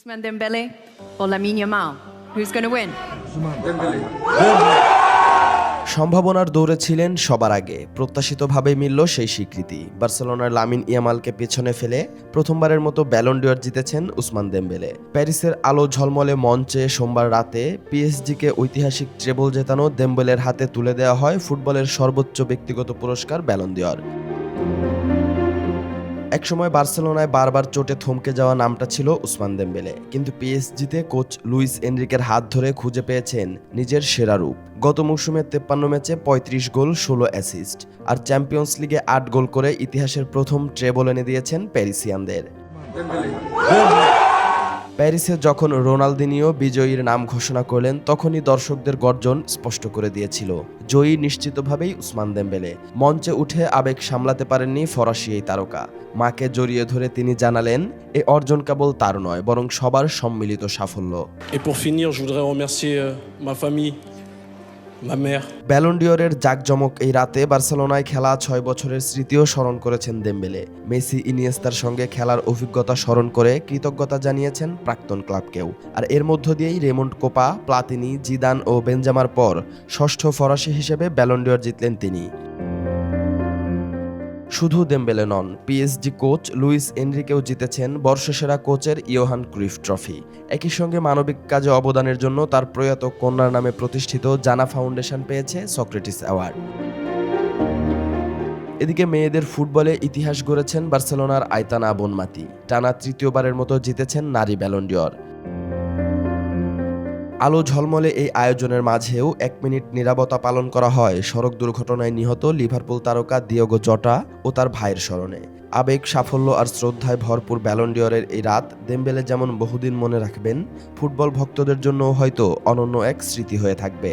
Ousmane Dembele or Lamine Yamal? Who's going to win? সম্ভাবনার দৌড়ে ছিলেন সবার আগে প্রত্যাশিতভাবে মিলল সেই স্বীকৃতি বার্সেলোনার লামিন ইয়ামালকে পেছনে ফেলে প্রথমবারের মতো ব্যালন ডিওর জিতেছেন উসমান দেমবেলে প্যারিসের আলো ঝলমলে মঞ্চে সোমবার রাতে পিএসজিকে ঐতিহাসিক ট্রেবল জেতানো দেমবেলের হাতে তুলে দেওয়া হয় ফুটবলের সর্বোচ্চ ব্যক্তিগত পুরস্কার ব্যালন ডিওর একসময় বার্সেলোনায় বারবার চোটে থমকে যাওয়া নামটা ছিল উসমান দেমবেলে। কিন্তু পিএসজিতে কোচ লুইস এনরিকের হাত ধরে খুঁজে পেয়েছেন নিজের সেরা রূপ। গত মৌসুমে তেপ্পান্ন ম্যাচে পঁয়ত্রিশ গোল, ষোলো অ্যাসিস্ট। আর চ্যাম্পিয়ন্স লিগে আট গোল করে ইতিহাসের প্রথম ট্রেবল এনে দিয়েছেন প্যারিসিয়ানদের। প্যারিসে যখন রোনালদিনীয় বিজয়ীর নাম ঘোষণা করলেন তখনই দর্শকদের গর্জন স্পষ্ট করে দিয়েছিল। জয়ী নিশ্চিতভাবেই উসমান দেমবেলে। মঞ্চে উঠে আবেগ সামলাতে পারেননি ফরাসি এই তারকা। মাকে জড়িয়ে ধরে তিনি জানালেন এ অর্জন কেবল তার নয় বরং সবার সম্মিলিত সাফল্য। Et pour finir, je voudrais remercier euh, ma famille, ব্যালন্ডিওরের জাকজমক এই রাতে বার্সেলোনায় খেলা ছয় বছরের স্মৃতিও স্মরণ করেছেন দেমবেলে। মেসি, ইনিয়েস্তার সঙ্গে খেলার অভিজ্ঞতা স্মরণ করে কৃতজ্ঞতা জানিয়েছেন প্রাক্তন ক্লাবকেও। আর এর মধ্য দিয়েই রেমন্ড কোপা, প্লাতিনি, জিদান ও বেঞ্জামার পর ষষ্ঠ ফরাসি হিসেবে ব্যালন্ডিওর জিতলেন তিনি। শুধু দেমবেলে নন পিএসজি কোচ লুইস এনরিকেও জিতেছেন বর্ষসেরা কোচের ইয়োহান ক্রিফ ট্রফি একই সঙ্গে মানবিক কাজে অবদানের জন্য তার প্রয়াত কন্যার নামে প্রতিষ্ঠিত জানা ফাউন্ডেশন পেয়েছে সক্রেটিস অ্যাওয়ার্ড এদিকে মেয়েদের ফুটবলে ইতিহাস গড়েছেন বার্সেলোনার আয়তানা বনমাতি। টানা তৃতীয়বারের মতো জিতেছেন নারী ব্যালন্ডিয়র আলো ঝলমলে এই আয়োজনের মাঝেও এক মিনিট নিরাপত্তা পালন করা হয়। সড়ক দুর্ঘটনায় নিহত লিভারপুল তারকা দিয়োগো জটা ও তার ভাইয়ের স্মরণে। আবেগ, সাফল্য আর শ্রদ্ধায় ভরপুর ব্যালন্ডিয়রের এই রাত দেমবেলে যেমন বহুদিন মনে রাখবেন, ফুটবল ভক্তদের জন্য হয়তো অনন্য এক স্মৃতি হয়ে থাকবে।